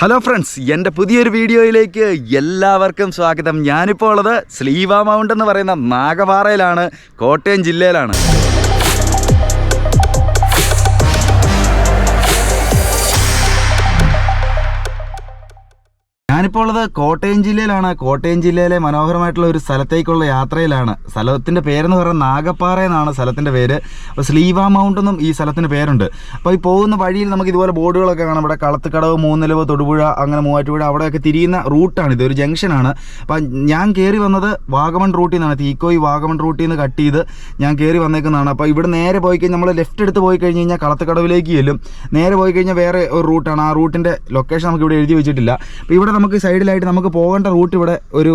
Hello friends എന്റെ പുതിയൊരു വീഡിയോയിലേക്ക് എല്ലാവർക്കും സ്വാഗതം. ഞാനിപ്പോൾ ഉള്ളത് സ്ലീവ മൗണ്ട് എന്ന് പറയുന്ന നാഗപാറയിലാണ് കോട്ടയം ജില്ലയിലാണ്. ഞാനിപ്പോൾ ഉള്ളത് കോട്ടയം ജില്ലയിലാണ്. കോട്ടയം ജില്ലയിലെ മനോഹരമായിട്ടുള്ള ഒരു സ്ഥലത്തേക്കുള്ള യാത്രയിലാണ്. സ്ഥലത്തിന്റെ പേരെന്ന് പറയുന്നത് നാഗപ്പാറ എന്നാണ് സ്ഥലത്തിന്റെ പേര്. അപ്പോൾ സ്ലീവ മൗണ്ട് എന്നും ഈ സ്ഥലത്തിന് പേരുണ്ട്. അപ്പോൾ ഈ പോകുന്ന വഴിയിൽ നമുക്ക് ഇതുപോലെ ബോർഡുകളൊക്കെ കാണാം. ഇവിടെ കളത്തുകടവ് മൂന്നിലവ് തൊടുപുഴ അങ്ങനെ മൂവാറ്റുപുഴ അവിടെയൊക്കെ തിരിയുന്ന റൂട്ടാണ് ഇത്. ഒരു ജംഗ്ഷനാണ്. അപ്പം ഞാൻ കയറി വന്നത് വാഗമൺ റൂട്ടിൽ നിന്നാണ്. തീക്കോയി വാഗമൺ റൂട്ടിൽ നിന്ന് കട്ട് ചെയ്ത് ഞാൻ കയറി വന്നേക്കുന്നതാണ്. അപ്പോൾ ഇവിടെ നേരെ പോയി കഴിഞ്ഞാൽ നമ്മൾ ലെഫ്റ്റ് എടുത്ത് പോയി കഴിഞ്ഞ് കഴിഞ്ഞാൽ കളത്തുകടവിലേക്ക് ചെല്ലും. നേരെ പോയി കഴിഞ്ഞാൽ വേറെ ഒരു റൂട്ടാണ്. ആ റൂട്ടിന്റെ ലൊക്കേഷൻ നമുക്ക് ഇവിടെ എഴുതി വെച്ചിട്ടില്ല. അപ്പോൾ ഇവിടെ നമുക്ക് സൈഡിലായിട്ട് നമുക്ക് പോകേണ്ട റൂട്ട് ഇവിടെ ഒരു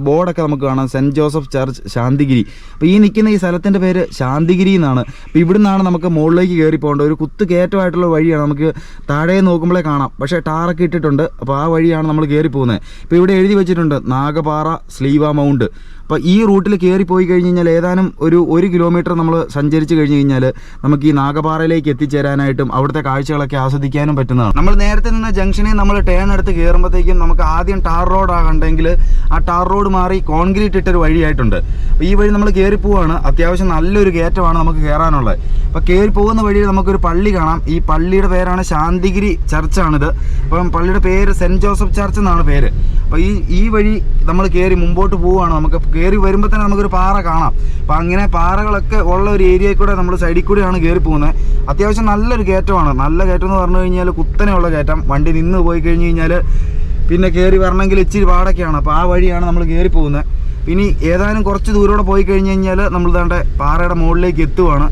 ബോർഡൊക്കെ നമുക്ക് കാണാം. Saint Joseph church Shantigiri. അപ്പോൾ ഈ നിൽക്കുന്ന ഈ സ്ഥലത്തിന്റെ പേര് ശാന്തിഗിരി എന്നാണ്. അപ്പോൾ ഇവിടുന്നാണ് നമുക്ക് മുകളിലേക്ക് കയറി പോകേണ്ടത്. ഒരു കുത്ത് കയറ്റമായിട്ടുള്ള വഴിയാണ്. നമുക്ക് താഴെ നോക്കുമ്പോഴേ കാണാം. പക്ഷേ ടാറൊക്കെ ഇട്ടിട്ടുണ്ട്. അപ്പോൾ ആ വഴിയാണ് നമ്മൾ കയറി പോകുന്നത്. ഇപ്പോൾ ഇവിടെ എഴുതി വെച്ചിട്ടുണ്ട്. നാഗപാറ സ്ലീവ മൗണ്ട്. അപ്പോൾ ഈ റൂട്ടിൽ കയറി പോയി കഴിഞ്ഞ് കഴിഞ്ഞാൽ ഏതാനും ഒരു ഒരു കിലോമീറ്റർ നമ്മൾ സഞ്ചരിച്ച് കഴിഞ്ഞ് കഴിഞ്ഞാൽ നമുക്ക് ഈ നാഗപാറയിലേക്ക് എത്തിച്ചേരാനായിട്ടും അവിടുത്തെ കാഴ്ചകളൊക്കെ ആസ്വദിക്കാനും പറ്റുന്നതാണ്. നമ്മൾ നേരത്തെ നിന്ന ജംഗ്ഷനിൽ നമ്മൾ ടേൺ എടുത്ത് കയറുമ്പോഴത്തേക്കും നമുക്ക് ആദ്യം ടാർ റോഡ് ആകണ്ടെങ്കിൽ ആ ടാർ റോഡ് മാറി കോൺക്രീറ്റ് ഇട്ടൊരു വഴിയായിട്ടുണ്ട്. അപ്പോൾ ഈ വഴി നമ്മൾ കയറി പോവാണ്. അത്യാവശ്യം നല്ലൊരു കയറ്റമാണ് നമുക്ക് കയറാനുള്ളത് അപ്പോൾ കയറി പോകുന്ന വഴിയിൽ നമുക്കൊരു പള്ളി കാണാം. ഈ പള്ളിയുടെ പേരാണ് ശാന്തിഗിരി ചർച്ചാണിത്. അപ്പം പള്ളിയുടെ പേര് സെന്റ് ജോസഫ് ചർച്ച് എന്നാണ് പേര്. അപ്പോൾ ഈ ഈ വഴി നമ്മൾ കയറി മുമ്പോട്ട് പോവുകയാണ് നമുക്ക് കയറി വരുമ്പോൾ തന്നെ നമുക്കൊരു പാറ കാണാം. അപ്പോൾ അങ്ങനെ പാറകളൊക്കെ ഉള്ള ഒരു ഏരിയയിൽ കൂടെ നമ്മൾ സൈഡിൽ കൂടെയാണ് കയറി പോകുന്നത് അത്യാവശ്യം നല്ലൊരു കയറ്റമാണ് നല്ല കയറ്റം എന്ന് പറഞ്ഞു കഴിഞ്ഞാൽ കുത്തനെയുള്ള കയറ്റം വണ്ടി നിന്ന് പോയി കഴിഞ്ഞ് കഴിഞ്ഞാൽ പിന്നെ കയറി വരണമെങ്കിൽ ഇച്ചിരി പാടൊക്കെയാണ് അപ്പോൾ ആ വഴിയാണ് നമ്മൾ കയറി പോകുന്നത്. ഇനി ഏതാനും കുറച്ച് ദൂരോടെ പോയി കഴിഞ്ഞ് കഴിഞ്ഞാൽ നമ്മൾ ദാണ്ടെ പാറയുടെ മുകളിലേക്ക് എത്തുവാണ്.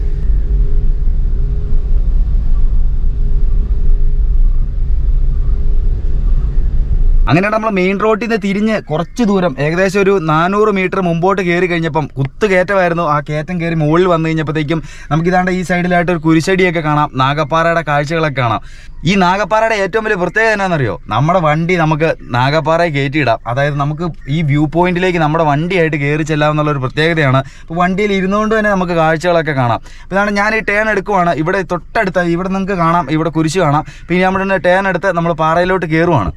അങ്ങനെ നമ്മൾ മെയിൻ റോഡിൽ നിന്ന് തിരിഞ്ഞ് കുറച്ച് ദൂരം ഏകദേശം ഒരു നാനൂറ് മീറ്റർ മുമ്പോട്ട് കയറി കഴിഞ്ഞപ്പം കുത്ത് കയറ്റമായിരുന്നു. ആ കയറ്റം കയറി മുകളിൽ വന്നു കഴിഞ്ഞപ്പോഴത്തേക്കും നമുക്കിതാണ്ട് ഈ സൈഡിലായിട്ട് ഒരു കുരിശടിയൊക്കെ കാണാം. നാഗപ്പാറയുടെ കാഴ്ചകളൊക്കെ കാണാം. ഈ നാഗപ്പാറയുടെ ഏറ്റവും വലിയ പ്രത്യേകത എന്നാണെന്നറിയോ നമ്മുടെ വണ്ടി നമുക്ക് നാഗപ്പാറയെ കയറ്റിയിടാം. അതായത് നമുക്ക് ഈ വ്യൂ പോയിന്റിലേക്ക് നമ്മുടെ വണ്ടിയായിട്ട് കയറി ചെല്ലാമെന്നുള്ള ഒരു പ്രത്യേകതയാണ്. അപ്പോൾ വണ്ടിയിൽ ഇരുന്നുകൊണ്ട് തന്നെ നമുക്ക് കാഴ്ചകളൊക്കെ കാണാം. അപ്പോൾ ഇതാണ് ഞാൻ ഈ ടേൺ എടുക്കുവാണ്. ഇവിടെ തൊട്ടടുത്ത് ഇവിടെ നിങ്ങൾക്ക് കാണാം ഇവിടെ കുരിശ് കാണാം. പിന്നെ നമ്മുടെ ടേൺ എടുത്ത് നമ്മൾ പാറയിലോട്ട് കയറുവാണ്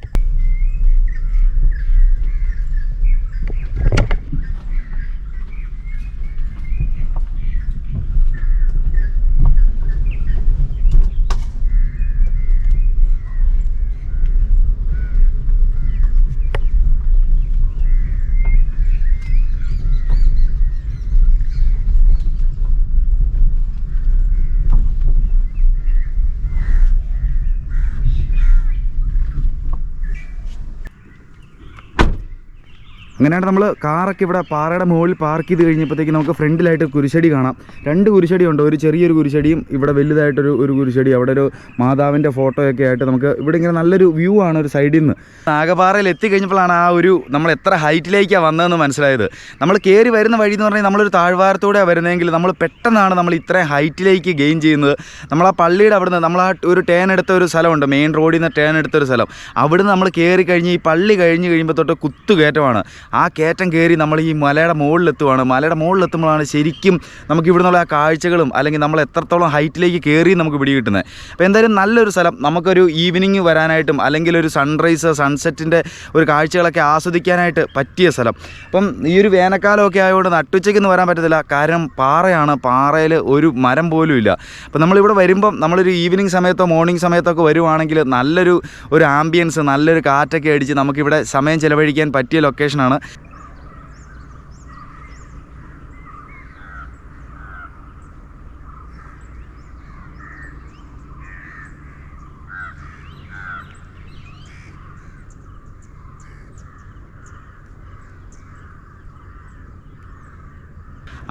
അങ്ങനെയാണ് നമ്മൾ കാറൊക്കെ ഇവിടെ പാറയുടെ മുകളിൽ പാർക്ക് ചെയ്ത് കഴിഞ്ഞപ്പോഴത്തേക്ക് നമുക്ക് ഫ്രണ്ടിലായിട്ട് കുരിശടി കാണാം. രണ്ട് കുരിശടി ഉണ്ട്. ഒരു ചെറിയൊരു കുരിശടിയും ഇവിടെ വലുതായിട്ടൊരു ഒരു കുരിശടി. അവിടെ ഒരു മാതാവിന്റെ ഫോട്ടോയൊക്കെ ആയിട്ട് നമുക്ക് ഇവിടെ ഇങ്ങനെ നല്ലൊരു വ്യൂ ആണ് ഒരു സൈഡിൽ നിന്ന് നാഗപാറയിൽ എത്തിക്കഴിഞ്ഞപ്പോഴാണ് ആ ഒരു നമ്മൾ എത്ര ഹൈറ്റിലേക്കാണ് വന്നതെന്ന് മനസ്സിലായത്. നമ്മൾ കയറി വരുന്ന വഴി എന്ന് പറഞ്ഞാൽ നമ്മളൊരു താഴ്വാരത്തോടെ വരുന്നതെങ്കിൽ നമ്മൾ പെട്ടെന്നാണ് നമ്മൾ ഇത്രയും ഹൈറ്റിലേക്ക് ഗെയിൻ ചെയ്യുന്നത്. നമ്മൾ ആ പള്ളിയുടെ അവിടുന്ന് നമ്മൾ ആ ഒരു ടേൺ എടുത്ത ഒരു സ്ഥലമുണ്ട്. മെയിൻ റോഡിൽ നിന്ന് ടേൺ എടുത്ത ഒരു സ്ഥലം. അവിടുന്ന് നമ്മൾ കയറി കഴിഞ്ഞ് ഈ പള്ളി കഴിഞ്ഞ് കഴിയുമ്പോൾ തൊട്ട് കുത്തുകയറ്റമാണ്. ആ കയറ്റം കയറി നമ്മൾ ഈ മലയുടെ മുകളിലെത്തുവാണ്. മലയുടെ മുകളിലെത്തുമ്പോഴാണ് ശരിക്കും നമുക്ക് ഇവിടെ നിന്നുള്ള ആ കാഴ്ചകളും അല്ലെങ്കിൽ നമ്മൾ എത്രത്തോളം ഹൈറ്റിലേക്ക് കയറി നമുക്ക് പിടികിട്ടുന്നത്. അപ്പോൾ എന്തായാലും നല്ലൊരു സ്ഥലം. നമുക്കൊരു ഈവനിങ് വരാനായിട്ടും അല്ലെങ്കിൽ ഒരു സൺറൈസ് സൺസെറ്റിന്റെ ഒരു കാഴ്ചകളൊക്കെ ആസ്വദിക്കാനായിട്ട് പറ്റിയ സ്ഥലം. അപ്പം ഈ ഒരു വേനൽക്കാലമൊക്കെ ആയതുകൊണ്ട് നട്ടുച്ചയ്ക്കൊന്നും വരാൻ പറ്റത്തില്ല. കാരണം പാറയാണ്. പാറയിൽ ഒരു മരം പോലും ഇല്ല. അപ്പം നമ്മളിവിടെ വരുമ്പം നമ്മളൊരു ഈവനിങ് സമയത്തോ മോർണിംഗ് സമയത്തോ ഒക്കെ വരുവാണെങ്കിൽ നല്ലൊരു ഒരു ആംബിയൻസ് നല്ലൊരു കാറ്റൊക്കെ അടിച്ച് നമുക്കിവിടെ സമയം ചിലവഴിക്കാൻ പറ്റിയ ലൊക്കേഷനാണ്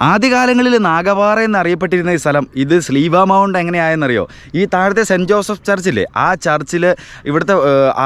ആദ്യകാലങ്ങളിൽ നാഗപാറ എന്നറിയപ്പെട്ടിരുന്ന ഈ സ്ഥലം ഇത് സ്ലീവ മൗണ്ട് എങ്ങനെയായെന്നറിയോ? ഈ താഴത്തെ സെന്റ് ജോസഫ് ചർച്ചില്ലേ ആ ചർച്ചിൽ ഇവിടുത്തെ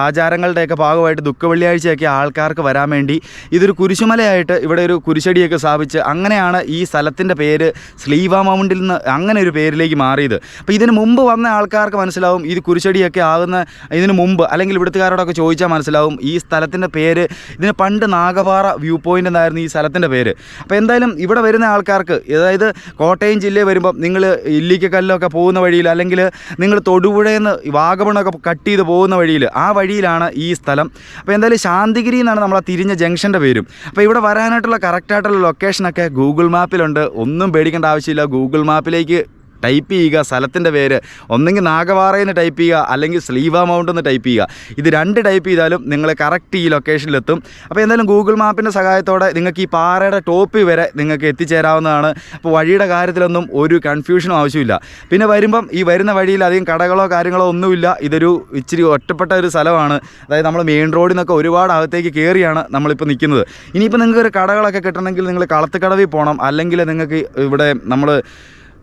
ആചാരങ്ങളുടെയൊക്കെ ഭാഗമായിട്ട് ദുഃഖവെള്ളിയാഴ്ചയൊക്കെ ആൾക്കാർക്ക് വരാൻ വേണ്ടി ഇതൊരു കുരിശുമലയായിട്ട് ഇവിടെ ഒരു കുരിശടിയൊക്കെ സ്ഥാപിച്ച് അങ്ങനെയാണ് ഈ സ്ഥലത്തിന്റെ പേര് സ്ലീവ മൗണ്ടിൽ നിന്ന് അങ്ങനെ ഒരു പേരിലേക്ക് മാറിയത്. അപ്പോൾ ഇതിന് മുമ്പ് വന്ന ആൾക്കാർക്ക് മനസ്സിലാവും ഇത് കുരിശടിയൊക്കെ ആകുന്ന ഇതിന് മുമ്പ് അല്ലെങ്കിൽ ഇവിടുത്തുകാരോടൊക്കെ ചോദിച്ചാൽ മനസ്സിലാവും ഈ സ്ഥലത്തിന്റെ പേര് ഇതിന് പണ്ട് നാഗപാറ വ്യൂ പോയിന്റ് എന്നായിരുന്നു ഈ സ്ഥലത്തിന്റെ പേര്. അപ്പോൾ എന്തായാലും ഇവിടെ വരുന്ന ആൾക്കാർ ആൾക്കാർക്ക് അതായത് കോട്ടയം ജില്ലയിൽ വരുമ്പം നിങ്ങൾ ഇല്ലിക്കക്കല്ലൊക്കെ പോകുന്ന വഴിയിൽ അല്ലെങ്കിൽ നിങ്ങൾ തൊടുപുഴയിൽ നിന്ന് വാഗമണൊക്കെ കട്ട് ചെയ്ത് പോകുന്ന വഴിയിൽ ആ വഴിയിലാണ് ഈ സ്ഥലം. അപ്പോൾ എന്തായാലും ശാന്തിഗിരി എന്നാണ് നമ്മളെ തിരിഞ്ഞ ജംഗ്ഷന്റെ പേരും. അപ്പോൾ ഇവിടെ വരാനായിട്ടുള്ള കറക്റ്റായിട്ടുള്ള ലൊക്കേഷനൊക്കെ ഗൂഗിൾ മാപ്പിലുണ്ട് ഒന്നും പേടിക്കേണ്ട ആവശ്യമില്ല. ഗൂഗിൾ മാപ്പിലേക്ക് ടൈപ്പ് ചെയ്യുക സ്ഥലത്തിന്റെ പേര് ഒന്നെങ്കിൽ നാഗവാറയിൽ നിന്ന് ടൈപ്പ് ചെയ്യുക അല്ലെങ്കിൽ സ്ലീവ മൗണ്ട് എന്ന് ടൈപ്പ് ചെയ്യുക. ഇത് രണ്ട് ടൈപ്പ് ചെയ്താലും നിങ്ങൾ കറക്റ്റ് ഈ ലൊക്കേഷനിലെത്തും അപ്പോൾ എന്തായാലും ഗൂഗിൾ മാപ്പിന്റെ സഹായത്തോടെ നിങ്ങൾക്ക് ഈ പാറയുടെ ടോപ്പ് വരെ നിങ്ങൾക്ക് എത്തിച്ചേരാവുന്നതാണ്. അപ്പോൾ വഴിയുടെ കാര്യത്തിലൊന്നും ഒരു കൺഫ്യൂഷനും ആവശ്യമില്ല. പിന്നെ വരുമ്പം ഈ വരുന്ന വഴിയിൽ അധികം കടകളോ കാര്യങ്ങളോ ഒന്നുമില്ല. ഇതൊരു ഇച്ചിരി ഒറ്റപ്പെട്ട ഒരു സ്ഥലമാണ്. അതായത് നമ്മൾ മെയിൻ റോഡിൽ നിന്നൊക്കെ ഒരുപാട് അകത്തേക്ക് കയറിയാണ് നമ്മളിപ്പോൾ നിൽക്കുന്നത്. ഇനിയിപ്പോൾ നിങ്ങൾക്ക് ഒരു കടകളൊക്കെ കിട്ടണമെങ്കിൽ നിങ്ങൾ കളത്തുകടവിൽ പോകണം. അല്ലെങ്കിൽ നിങ്ങൾക്ക് ഇവിടെ നമ്മൾ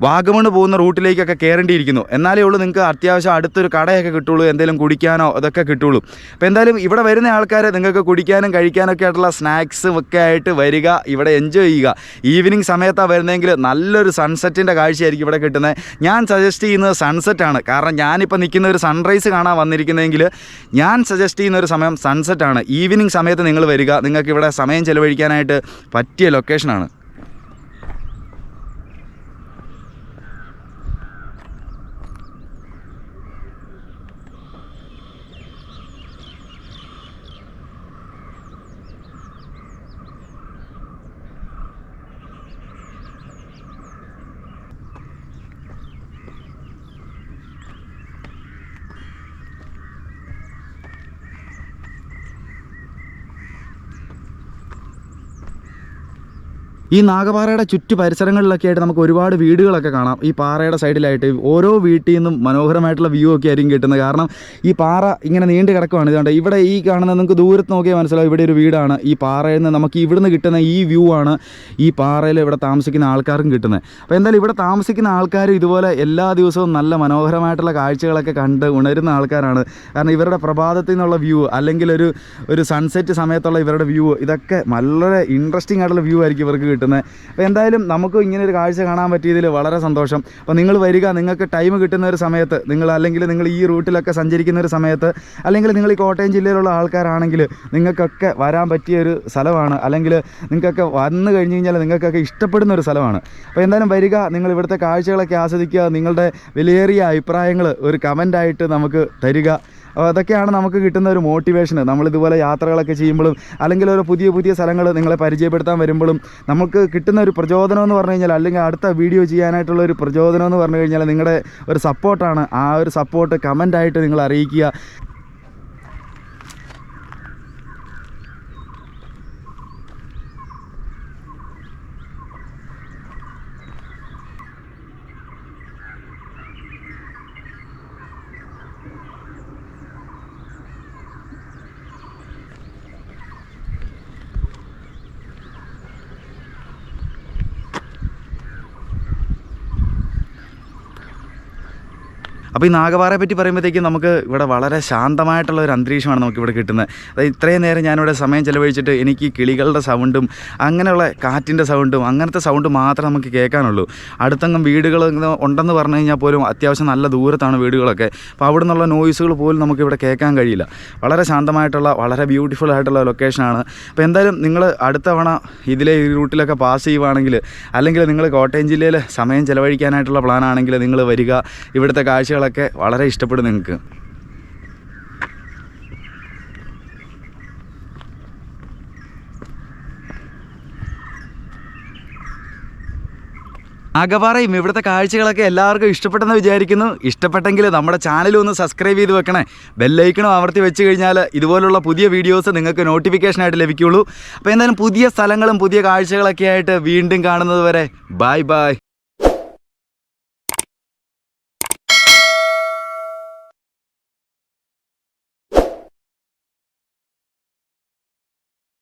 വാഗമണ് പോകുന്ന റൂട്ടിലേക്കൊക്കെ കയറേണ്ടിയിരിക്കുന്നു. എന്നാലേ ഉള്ളൂ നിങ്ങൾക്ക് അത്യാവശ്യം അടുത്തൊരു കടയൊക്കെ കിട്ടുള്ളൂ എന്തെങ്കിലും കുടിക്കാനോ അതൊക്കെ കിട്ടുള്ളൂ. അപ്പോൾ എന്തായാലും ഇവിടെ വരുന്ന ആൾക്കാരെ നിങ്ങൾക്ക് കുടിക്കാനും കഴിക്കാനൊക്കെ ആയിട്ടുള്ള സ്നാക്സും ഒക്കെ ആയിട്ട് വരിക ഇവിടെ എൻജോയ് ചെയ്യുക. ഈവനിങ് സമയത്താണ് വരുന്നതെങ്കിൽ നല്ലൊരു സൺസെറ്റിന്റെ കാഴ്ചയായിരിക്കും ഇവിടെ കിട്ടുന്നത് ഞാൻ സജസ്റ്റ് ചെയ്യുന്നത് സൺസെറ്റാണ് കാരണം ഞാനിപ്പോൾ നിൽക്കുന്ന ഒരു സൺറൈസ് കാണാൻ വന്നിരിക്കുന്നതെങ്കിൽ ഞാൻ സജസ്റ്റ് ചെയ്യുന്ന ഒരു സമയം സൺസെറ്റാണ് ഈവനിങ് സമയത്ത് നിങ്ങൾ വരിക. നിങ്ങൾക്ക് ഇവിടെ സമയം ചിലവഴിക്കാനായിട്ട് പറ്റിയ ലൊക്കേഷനാണ് ഈ നാഗപാറയുടെ ചുറ്റു പരിസരങ്ങളിലൊക്കെ ആയിട്ട് നമുക്ക് ഒരുപാട് വീടുകളൊക്കെ കാണാം. ഈ പാറയുടെ സൈഡിലായിട്ട് ഓരോ വീട്ടിൽ നിന്നും മനോഹരമായിട്ടുള്ള വ്യൂ ഒക്കെ ആയിരിക്കും കിട്ടുന്നത്. കാരണം ഈ പാറ ഇങ്ങനെ നീണ്ടു കിടക്കുവാണ്. ഇതുകൊണ്ട് ഇവിടെ ഈ കാണുന്ന നിങ്ങൾക്ക് ദൂരത്ത് നോക്കിയാൽ മനസ്സിലാവും ഇവിടെ ഒരു വീടാണ്. ഈ പാറയിൽ നിന്ന് നമുക്ക് ഇവിടുന്ന് കിട്ടുന്ന ഈ വ്യൂ ആണ് ഈ പാറയിൽ ഇവിടെ താമസിക്കുന്ന ആൾക്കാർക്കും കിട്ടുന്നത്. അപ്പോൾ എന്തായാലും ഇവിടെ താമസിക്കുന്ന ആൾക്കാർ ഇതുപോലെ എല്ലാ ദിവസവും നല്ല മനോഹരമായിട്ടുള്ള കാഴ്ചകളൊക്കെ കണ്ട് ഉണരുന്ന ആൾക്കാരാണ്. കാരണം ഇവരുടെ പ്രഭാതത്തിൽ നിന്നുള്ള വ്യൂ അല്ലെങ്കിൽ ഒരു ഒരു സൺസെറ്റ് സമയത്തുള്ള ഇവരുടെ വ്യൂ ഇതൊക്കെ വളരെ ഇൻട്രസ്റ്റിംഗ് ആയിട്ടുള്ള വ്യൂ ആയിരിക്കും ഇവർക്ക് കിട്ടുന്നത്. അപ്പോൾ എന്തായാലും നമുക്ക് ഇങ്ങനെ ഒരു കാഴ്ച കാണാൻ പറ്റിയതിൽ വളരെ സന്തോഷം. അപ്പോൾ നിങ്ങൾ വരിക നിങ്ങൾക്ക് ടൈം കിട്ടുന്ന ഒരു സമയത്ത് നിങ്ങൾ അല്ലെങ്കിൽ നിങ്ങൾ ഈ റൂട്ടിലൊക്കെ സഞ്ചരിക്കുന്ന ഒരു സമയത്ത് അല്ലെങ്കിൽ നിങ്ങൾ ഈ കോട്ടയം ജില്ലയിലുള്ള ആൾക്കാരാണെങ്കിൽ നിങ്ങൾക്കൊക്കെ വരാൻ പറ്റിയ ഒരു സ്ഥലമാണ്. അല്ലെങ്കിൽ നിങ്ങൾക്കൊക്കെ വന്നു കഴിഞ്ഞ് കഴിഞ്ഞാൽ നിങ്ങൾക്കൊക്കെ ഇഷ്ടപ്പെടുന്ന ഒരു സ്ഥലമാണ്. അപ്പോൾ എന്തായാലും വരിക നിങ്ങൾ ഇവിടുത്തെ കാഴ്ചകളൊക്കെ ആസ്വദിക്കുക നിങ്ങളുടെ വിലയേറിയ അഭിപ്രായങ്ങൾ ഒരു കമന്റായിട്ട് നമുക്ക് തരിക. അപ്പോൾ അതൊക്കെയാണ് നമുക്ക് കിട്ടുന്ന ഒരു മോട്ടിവേഷൻ നമ്മളിതുപോലെ യാത്രകളൊക്കെ ചെയ്യുമ്പോഴും അല്ലെങ്കിൽ ഒരു പുതിയ പുതിയ സ്ഥലങ്ങൾ നിങ്ങളെ പരിചയപ്പെടുത്താൻ വരുമ്പോഴും നമുക്ക് കിട്ടുന്ന ഒരു പ്രചോദനം എന്ന് പറഞ്ഞു കഴിഞ്ഞാൽ അല്ലെങ്കിൽ അടുത്ത വീഡിയോ ചെയ്യാനായിട്ടുള്ള ഒരു പ്രചോദനം എന്ന് പറഞ്ഞു കഴിഞ്ഞാൽ നിങ്ങളുടെ ഒരു സപ്പോർട്ടാണ് ആ ഒരു സപ്പോർട്ട് കമന്റായിട്ട് നിങ്ങൾ അറിയിക്കുക. അപ്പോൾ ഈ നാഗപാറയെ പറ്റി പറയുമ്പോഴത്തേക്കും നമുക്ക് ഇവിടെ വളരെ ശാന്തമായിട്ടുള്ള ഒരു അന്തരീക്ഷമാണ് നമുക്ക് ഇവിടെ കിട്ടുന്നത്. അതായത് ഇത്രയും നേരം ഞാനിവിടെ സമയം ചിലവഴിച്ചിട്ട് എനിക്ക് കിളികളുടെ സൗണ്ടും അങ്ങനെയുള്ള കാറ്റിന്റെ സൗണ്ടും അങ്ങനത്തെ സൗണ്ട് മാത്രമേ നമുക്ക് കേൾക്കാനുള്ളൂ. അടുത്തങ്ങും വീടുകൾ ഉണ്ടെന്ന് പറഞ്ഞു കഴിഞ്ഞാൽ പോലും അത്യാവശ്യം നല്ല ദൂരത്താണ് വീടുകളൊക്കെ. അപ്പോൾ അവിടെ നിന്നുള്ള നോയ്സുകൾ പോലും നമുക്ക് ഇവിടെ കേൾക്കാൻ കഴിയില്ല. വളരെ ശാന്തമായിട്ടുള്ള വളരെ ബ്യൂട്ടിഫുൾ ആയിട്ടുള്ള ലൊക്കേഷനാണ് അപ്പോൾ എന്തായാലും നിങ്ങൾ അടുത്ത തവണ ഇതിലെ ഈ റൂട്ടിലൊക്കെ പാസ് ചെയ്യുവാണെങ്കിൽ അല്ലെങ്കിൽ നിങ്ങൾ കോട്ടയം ജില്ലയിൽ സമയം ചിലവഴിക്കാനായിട്ടുള്ള പ്ലാനാണെങ്കിൽ നിങ്ങൾ വരിക. ഇവിടുത്തെ കാഴ്ചകളൊക്കെ വളരെ ഇഷ്ടപ്പെടും നിങ്ങൾക്ക്. നാഗപാറയും ഇവിടുത്തെ കാഴ്ചകളൊക്കെ എല്ലാവർക്കും ഇഷ്ടപ്പെട്ടെന്ന് വിചാരിക്കുന്നു. ഇഷ്ടപ്പെട്ടെങ്കിൽ നമ്മുടെ ചാനലൊന്ന് സബ്സ്ക്രൈബ് ചെയ്ത് വെക്കണേ. ബെല്ലൈക്കണം അമർത്തി വെച്ച് കഴിഞ്ഞാൽ ഇതുപോലുള്ള പുതിയ വീഡിയോസ് നിങ്ങൾക്ക് നോട്ടിഫിക്കേഷനായിട്ട് ലഭിക്കുകയുള്ളൂ അപ്പോൾ എന്തായാലും പുതിയ സ്ഥലങ്ങളും പുതിയ കാഴ്ചകളൊക്കെ ആയിട്ട് വീണ്ടും കാണുന്നത് വരെ. Bye bye